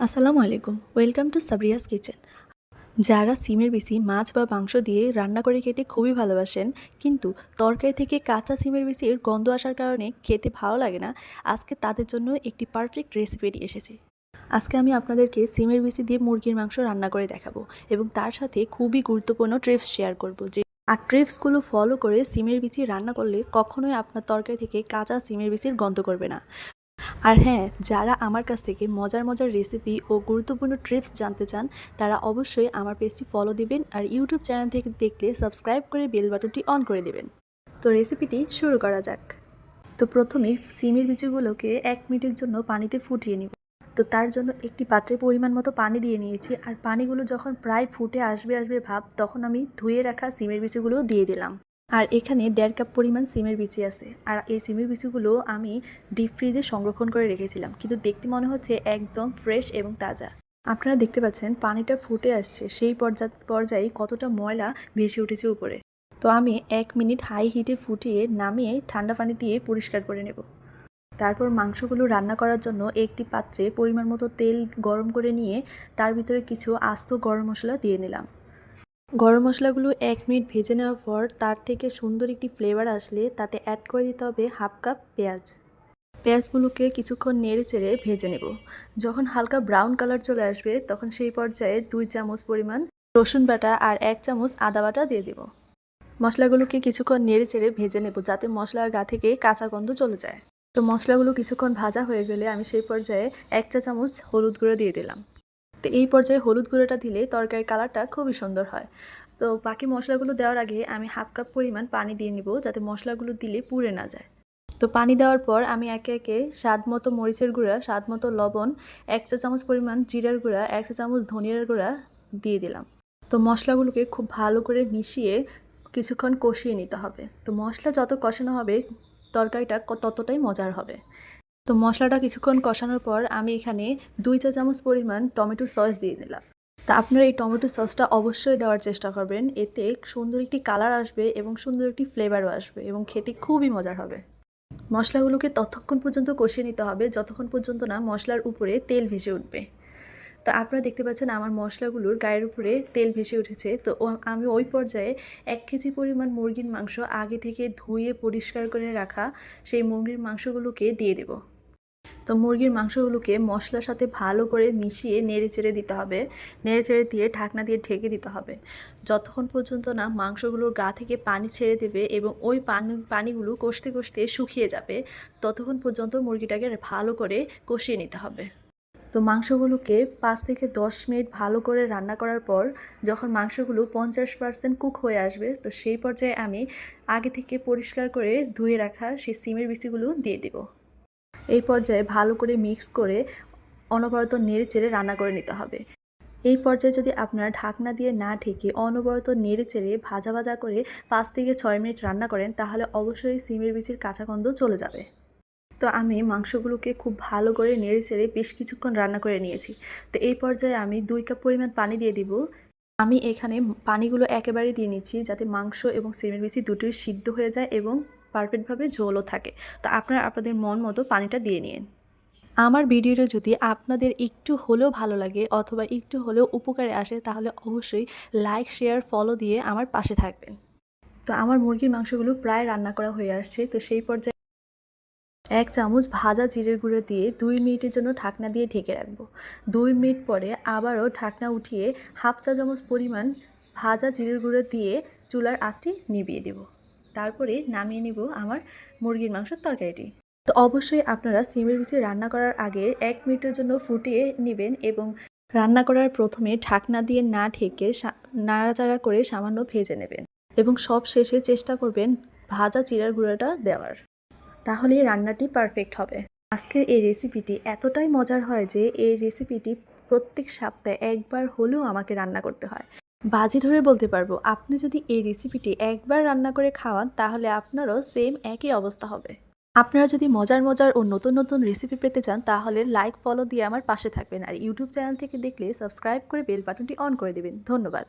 আসসালামু আলাইকুম, welcome to সাবরিয়াস kitchen. যারা সিমের বেশি মাছ বা মাংস দিয়ে রান্না করে খেতে খুবই ভালোবাসেন, কিন্তু তরকারি থেকে কাঁচা সিমের বেশির গন্ধ আসার কারণে খেতে ভালো লাগে না, আজকে তাদের জন্য একটি পারফেক্ট রেসিপি নিয়ে এসেছি। আজকে আমি আপনাদেরকে সিমের বেশি দিয়ে মুরগির মাংস রান্না করে দেখাবো এবং তার সাথে খুবই গুরুত্বপূর্ণ ট্রিপস শেয়ার করব যে আর ট্রিপসগুলো ফলো করে সিমের বিচি রান্না করলে কখনোই আপনার তরকারি থেকে কাঁচা সিমের বিচির গন্ধ করবে না। আর হ্যাঁ যারা আমার কাছ থেকে মজার মজার রেসিপি ও গুরুত্বপূর্ণ ট্রিপস জানতে চান, তারা অবশ্যই আমার পেজটি ফলো দিবেন আর ইউটিউব চ্যানেল থেকে দেখলে সাবস্ক্রাইব করে বেল বাটনটি অন করে দেবেন। তো রেসিপিটি শুরু করা যাক। তো প্রথমে সিমের বিচিগুলোকে এক মিনিটের জন্য পানিতে ফুটিয়ে নিব। তো তার জন্য একটি পাত্রে পরিমাণ মতো পানি দিয়ে নিয়েছি আর পানিগুলো যখন প্রায় ফুটে আসবে আসবে ভাব, তখন আমি ধুয়ে রাখা সিমের বিচিগুলো দিয়ে দিলাম। আর এখানে দেড় কাপ পরিমাণ সিমের বিচি আছে। আর এই সিমের বিচিগুলো আমি ডিপ ফ্রিজে সংরক্ষণ করে রেখেছিলাম, কিন্তু দেখতে মনে হচ্ছে একদম ফ্রেশ এবং তাজা। আপনারা দেখতে পাচ্ছেন পানিটা ফুটে আসছে, সেই পর্যা পর্যায়ে কতটা ময়লা ভেসে উঠেছে উপরে। তো আমি এক মিনিট হাই হিটে ফুটিয়ে নামিয়ে ঠান্ডা পানি দিয়ে পরিষ্কার করে নেব। তারপর মাংসগুলো রান্না করার জন্য একটি পাত্রে পরিমাণ মতো তেল গরম করে নিয়ে তার ভিতরে কিছু আস্ত গরম মশলা দিয়ে নিলাম। গরম মশলাগুলো এক মিনিট ভেজে নেওয়ার পর তার থেকে সুন্দর একটি ফ্লেভার আসলে তাতে অ্যাড করে দিতে হবে হাফ কাপ পেঁয়াজ। পেঁয়াজগুলোকে কিছুক্ষণ নেড়ে চেড়ে ভেজে নেব। যখন হালকা ব্রাউন কালার চলে আসবে, তখন সেই পর্যায়ে দুই চামচ পরিমাণ রসুন বাটা আর এক চামচ আদা বাটা দিয়ে দেব। মশলাগুলোকে কিছুক্ষণ নেড়ে চেড়ে ভেজে নেব যাতে মশলার গা থেকে কাঁচা গন্ধ চলে যায়। তো মশলাগুলো কিছুক্ষণ ভাজা হয়ে গেলে আমি সেই পর্যায়ে এক চা চামচ হলুদ গুঁড়ো দিয়ে দিলাম। তো, এই পর্যায়ে হলুদ গুঁড়োটা দিলে তরকারির কালারটা খুবই সুন্দর হয়। তো বাকি মশলাগুলো দেওয়ার আগে আমি হাফ কাপ পরিমাণ পানি দিয়ে নিব যাতে মশলাগুলো দিলে পুড়ে না যায়। তো পানি দেওয়ার পর আমি একে একে স্বাদ মতো মরিচের গুঁড়া, স্বাদ মতো লবণ, এক চা চামচ পরিমাণ জিরার গুঁড়া, এক চা চামচ ধনিয়ার গুঁড়া দিয়ে দিলাম। তো মশলাগুলোকে খুব ভালো করে মিশিয়ে কিছুক্ষণ কষিয়ে নিতে হবে। তো মশলা যত কষানো হবে, তরকারিটা ততটাই মজার হবে। তো মশলাটা কিছুক্ষণ কষানোর পর আমি এখানে দুই চা চামচ পরিমাণ টমেটো সস দিয়ে দিলাম। তা আপনারা এই টমেটো সসটা অবশ্যই দেওয়ার চেষ্টা করবেন। এতে সুন্দর একটি কালার আসবে এবং সুন্দর একটি ফ্লেভারও আসবে এবং খেতে খুবই মজার হবে। মশলাগুলোকে ততক্ষণ পর্যন্ত কষিয়ে নিতে হবে, যতক্ষণ পর্যন্ত না মশলার উপরে তেল ভেসে উঠবে। তো আপনারা দেখতে পাচ্ছেন আমার মশলাগুলোর গায়ের উপরে তেল ভেসে উঠেছে। তো আমি ওই পর্যায়ে এক কেজি পরিমাণ মুরগির মাংস আগে থেকে ধুয়ে পরিষ্কার করে রাখা সেই মুরগির মাংসগুলোকে দিয়ে দেবো। তো মুরগির মাংসগুলোকে মশলার সাথে ভালো করে মিশিয়ে নেড়ে চেড়ে দিতে হবে। নেড়ে চেড়ে দিয়ে ঢাকনা দিয়ে ঢেকে দিতে হবে। যতক্ষণ পর্যন্ত না মাংসগুলোর গা থেকে পানি ছেড়ে দেবে এবং ওই পানি, পানিগুলো কষতে কষতে শুকিয়ে যাবে, ততক্ষণ পর্যন্ত মুরগিটাকে ভালো করে কষিয়ে নিতে হবে। তো মাংসগুলোকে পাঁচ থেকে দশ মিনিট ভালো করে রান্না করার পর যখন মাংসগুলো পঞ্চাশ পার্সেন্ট কুক হয়ে আসবে, তো সেই পর্যায়ে আমি আগে থেকে পরিষ্কার করে ধুয়ে রাখা সেই সিমের বিচিগুলো দিয়ে দেবো। এই পর্যায়ে ভালো করে মিক্স করে অনবরত নেড়ে চেড়ে রান্না করে নিতে হবে। এই পর্যায়ে যদি আপনারা ঢাকনা দিয়ে না ঢেকে অনবরত নেড়ে চেড়ে ভাজা ভাজা করে পাঁচ থেকে ছয় মিনিট রান্না করেন, তাহলে অবশ্যই সিমের বিচির কাঁচা গন্ধ চলে যাবে। তো আমি মাংসগুলোকে খুব ভালো করে নেড়ে চেড়ে বেশ কিছুক্ষণ রান্না করে নিয়েছি। তো এই পর্যায়ে আমি দুই কাপ পরিমাণ পানি দিয়ে দিব। আমি এখানে পানিগুলো একেবারে দিয়ে নিচ্ছি যাতে মাংস এবং সিমের বিচি দুটোই সিদ্ধ হয়ে যায় এবং পারফেক্টভাবে ঝোলও থাকে। তো আপনারা আপনাদের মন মতো পানিটা দিয়ে নিন। আমার ভিডিওটা যদি আপনাদের একটু হলেও ভালো লাগে অথবা একটু হলেও উপকারে আসে, তাহলে অবশ্যই লাইক শেয়ার ফলো দিয়ে আমার পাশে থাকবেন। তো আমার মুরগির মাংসগুলো প্রায় রান্না করা হয়ে আসছে। তো সেই পর্যায়ে এক চামচ ভাজা জিরের গুঁড়ো দিয়ে দুই মিনিটের জন্য ঢাকনা দিয়ে ঢেকে রাখব। দুই মিনিট পরে আবারও ঢাকনা উঠিয়ে হাফ চা চামচ পরিমাণ ভাজা জিরের গুঁড়ো দিয়ে চুলার আঁচটি নিভিয়ে দেবো। তারপরে নামিয়ে নিব আমার মুরগির মাংসের তরকারিটি। তো অবশ্যই আপনারা সিমের বিচে রান্না করার আগে এক মিনিটের জন্য ফুটিয়ে নেবেন এবং রান্না করার প্রথমে ঢাকনা দিয়ে না ঢেকে নাড়াচাড়া করে সামান্য ভেজে নেবেন এবং সব শেষে চেষ্টা করবেন ভাজা চিরার গুঁড়োটা দেওয়ার। তাহলে রান্নাটি পারফেক্ট হবে। আজকের এই রেসিপিটি এতটাই মজার হয় যে এই রেসিপিটি প্রত্যেক সপ্তাহে একবার হলেও আমাকে রান্না করতে হয়। বাজি ধরে বলতে পারব, আপনি যদি এই রেসিপিটি একবার রান্না করে খাওয়ান, তাহলে আপনারও সেম একই অবস্থা হবে। আপনারা যদি মজার মজার ও নতুন নতুন রেসিপি পেতে চান, তাহলে লাইক ফলো দিয়ে আমার পাশে থাকবেন। আর ইউটিউব চ্যানেল থেকে দেখলে সাবস্ক্রাইব করে বেল বাটনটি অন করে দেবেন। ধন্যবাদ।